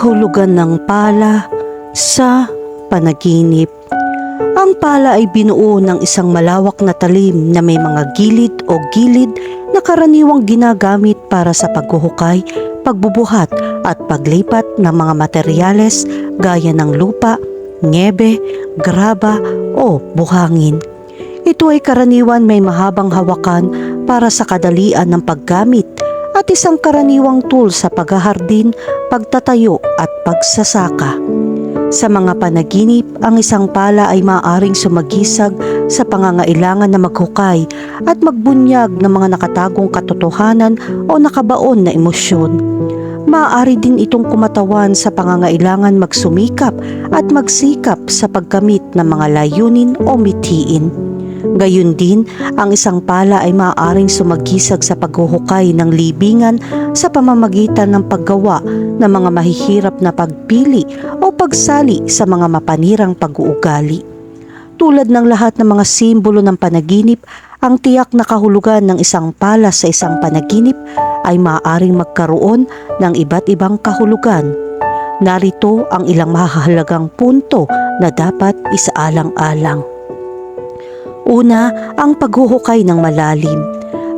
Kahulugan ng pala sa panaginip. Ang pala ay binuo ng isang malawak na talim na may mga gilid o gilid na karaniwang ginagamit para sa paghuhukay, pagbubuhat at paglipat ng mga materyales gaya ng lupa, nyebe, graba o buhangin. Ito ay karaniwan may mahabang hawakan para sa kadalian ng paggamit at isang karaniwang tool sa paghahardin, pagtatayo at pagsasaka. Sa mga panaginip, ang isang pala ay maaaring sumagisag sa pangangailangan na maghukay at magbunyag ng mga nakatagong katotohanan o nakabaon na emosyon. Maaari din itong kumatawan sa pangangailangan magsumikap at magsikap sa pagkamit ng mga layunin o mitiin. Gayun din, ang isang pala ay maaaring sumagisag sa paghuhukay ng libingan sa pamamagitan ng paggawa ng mga mahihirap na pagpili o pagsali sa mga mapanirang pag-uugali. Tulad ng lahat ng mga simbolo ng panaginip, ang tiyak na kahulugan ng isang pala sa isang panaginip ay maaaring magkaroon ng iba't ibang kahulugan. Narito ang ilang mahalagang punto na dapat isaalang-alang. Una, ang paghuhukay ng malalim.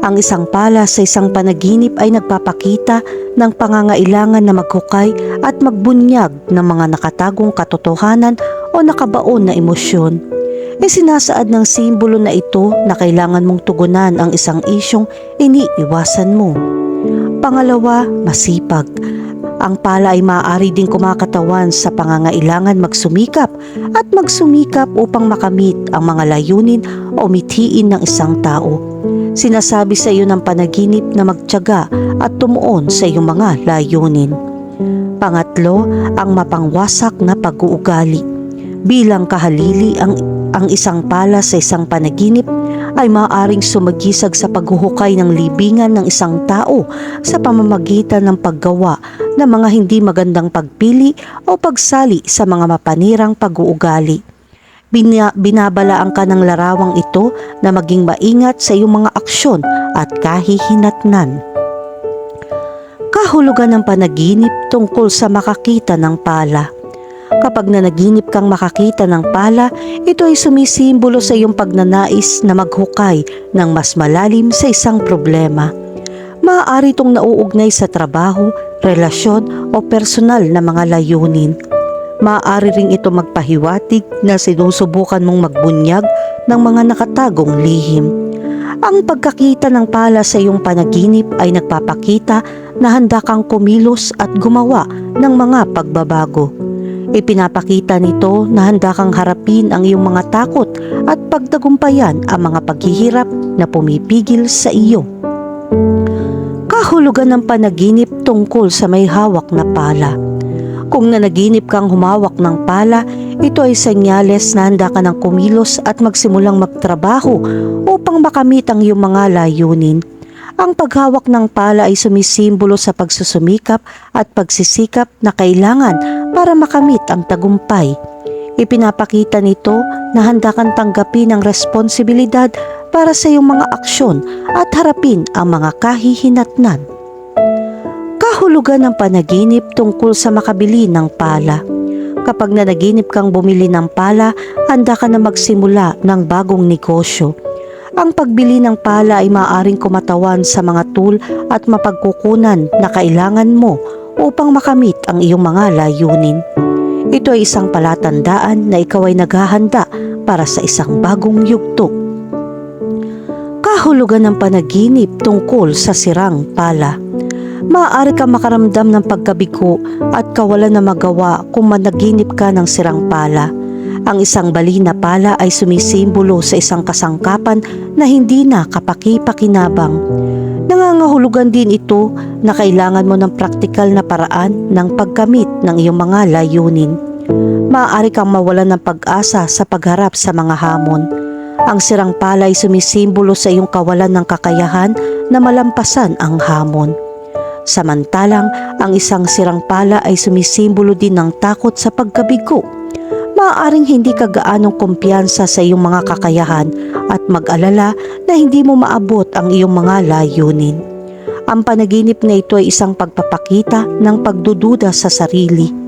Ang isang pala sa isang panaginip ay nagpapakita ng pangangailangan na maghukay at magbunyag ng mga nakatagong katotohanan o nakabaon na emosyon. Isinasaad ng simbolo na ito na kailangan mong tugunan ang isang isyong iniiwasan mo. Pangalawa, masipag. Ang pala ay maaari ding kumakatawan sa pangangailangan magsumikap at magsumikap upang makamit ang mga layunin o mitiin ng isang tao. Sinasabi sa iyo ng panaginip na magtyaga at tumuon sa iyong mga layunin. Pangatlo, ang mapangwasak na pag-uugali. Bilang kahalili ang ang isang pala sa isang panaginip ay maaaring sumagisag sa paghuhukay ng libingan ng isang tao sa pamamagitan ng paggawa ng mga hindi magandang pagpili o pagsali sa mga mapanirang pag-uugali. Bina- binabalaan ka ng larawang ito na maging maingat sa iyong mga aksyon at kahihinatnan. Kahulugan ng panaginip tungkol sa makakita ng pala. Kapag nanaginip kang makakita ng pala, ito ay sumisimbolo sa iyong pagnanais na maghukay ng mas malalim sa isang problema. Maaari itong nauugnay sa trabaho, relasyon o personal na mga layunin. Maaari ring ito magpahiwatig na sinusubukan mong magbunyag ng mga nakatagong lihim. Ang pagkakita ng pala sa iyong panaginip ay nagpapakita na handa kang kumilos at gumawa ng mga pagbabago. Ipinapakita nito na handa kang harapin ang iyong mga takot at pagtagumpayan ang mga paghihirap na pumipigil sa iyo. Kahulugan ng panaginip tungkol sa may hawak na pala. Kung nanaginip kang humawak ng pala, ito ay senyales na handa ka ng kumilos at magsimulang magtrabaho upang makamit ang iyong mga layunin. Ang paghawak ng pala ay sumisimbolo sa pagsusumikap at pagsisikap na kailangan para makamit ang tagumpay. Ipinapakita nito na handa kang tanggapin ang responsibilidad para sa iyong mga aksyon at harapin ang mga kahihinatnan. Kahulugan ng panaginip tungkol sa makabili ng pala. Kapag nanaginip kang bumili ng pala, handa ka na magsimula ng bagong negosyo. Ang pagbili ng pala ay maaaring kumatawan sa mga tool at mapagkukunan na kailangan mo upang makamit ang iyong mga layunin. Ito ay isang palatandaan na ikaw ay naghahanda para sa isang bagong yugto. Kahulugan ng panaginip tungkol sa sirang pala. Maaari ka makaramdam ng pagkabigo at kawalan na magawa kung managinip ka ng sirang pala. Ang isang bali na pala ay sumisimbolo sa isang kasangkapan na hindi na kapaki-pakinabang. Nangangahulugan din ito na kailangan mo ng praktikal na paraan ng pagkamit ng iyong mga layunin. Maaari kang mawalan ng pag-asa sa pagharap sa mga hamon. Ang sirang pala ay sumisimbolo sa iyong kawalan ng kakayahan na malampasan ang hamon. Samantalang ang isang sirang pala ay sumisimbolo din ng takot sa pagkabigo. Maaaring hindi ka gaanong kumpiyansa sa iyong mga kakayahan at mag-alala na hindi mo maabot ang iyong mga layunin. Ang panaginip na ito ay isang pagpapakita ng pagdududa sa sarili.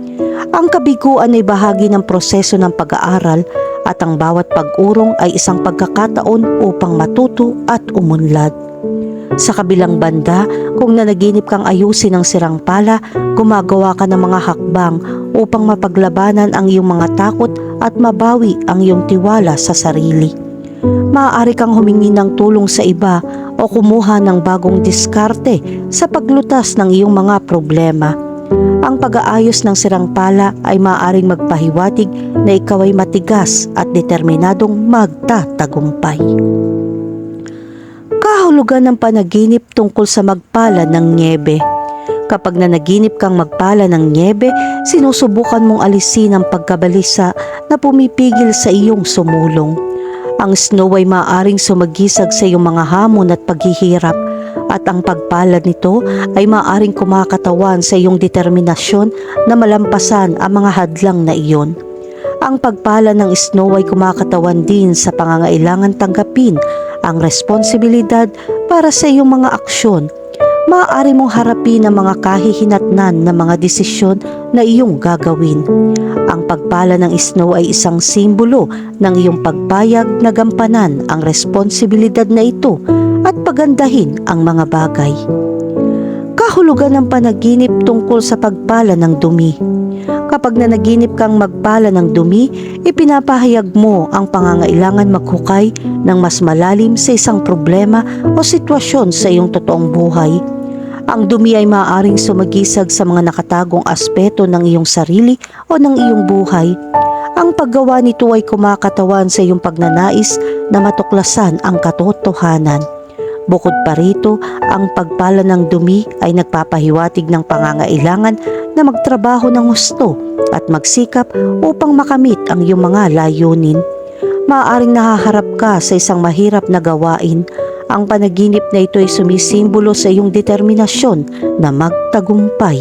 Ang kabiguan ay bahagi ng proseso ng pag-aaral at ang bawat pag-urong ay isang pagkakataon upang matuto at umunlad. Sa kabilang banda, kung nanaginip kang ayusin ang sirang pala, gumagawa ka ng mga hakbang upang mapaglabanan ang iyong mga takot at mabawi ang iyong tiwala sa sarili. Maaari kang humingi ng tulong sa iba o kumuha ng bagong diskarte sa paglutas ng iyong mga problema. Ang pag-aayos ng sirang pala ay maaaring magpahiwatig na ikaw ay matigas at determinadong magtatagumpay. Kahulugan ng panaginip tungkol sa magpala ng niebe. Kapag nanaginip kang magpala ng niebe, sinusubukan mong alisin ang pagkabalisa na pumipigil sa iyong sumulong. Ang snow ay maaaring sumagisag sa iyong mga hamon at paghihirap at ang pagpala nito ay maaaring kumakatawan sa iyong determinasyon na malampasan ang mga hadlang na iyon. Ang pagpala ng snow ay kumakatawan din sa pangangailangan tanggapin ang responsibilidad para sa iyong mga aksyon. Maaari mong harapin ang mga kahihinatnan na mga desisyon na iyong gagawin. Ang pagpala ng snow ay isang simbolo ng iyong pagpayag na gampanan ang responsibilidad na ito at pagandahin ang mga bagay. Kahulugan ng panaginip tungkol sa pagpala ng dumi. Kapag nanaginip kang magpala ng dumi, ipinapahayag mo ang pangangailangan maghukay ng mas malalim sa isang problema o sitwasyon sa iyong totoong buhay. Ang dumi ay maaaring sumagisag sa mga nakatagong aspeto ng iyong sarili o ng iyong buhay. Ang paggawa nito ay kumakatawan sa iyong pagnanais na matuklasan ang katotohanan. Bukod pa rito, ang pagpala ng dumi ay nagpapahiwatig ng pangangailangan na magtrabaho ng gusto at magsikap upang makamit ang iyong mga layunin. Maaring nahaharap ka sa isang mahirap na gawain. Ang panaginip na ito ay sumisimbolo sa iyong determinasyon na magtagumpay.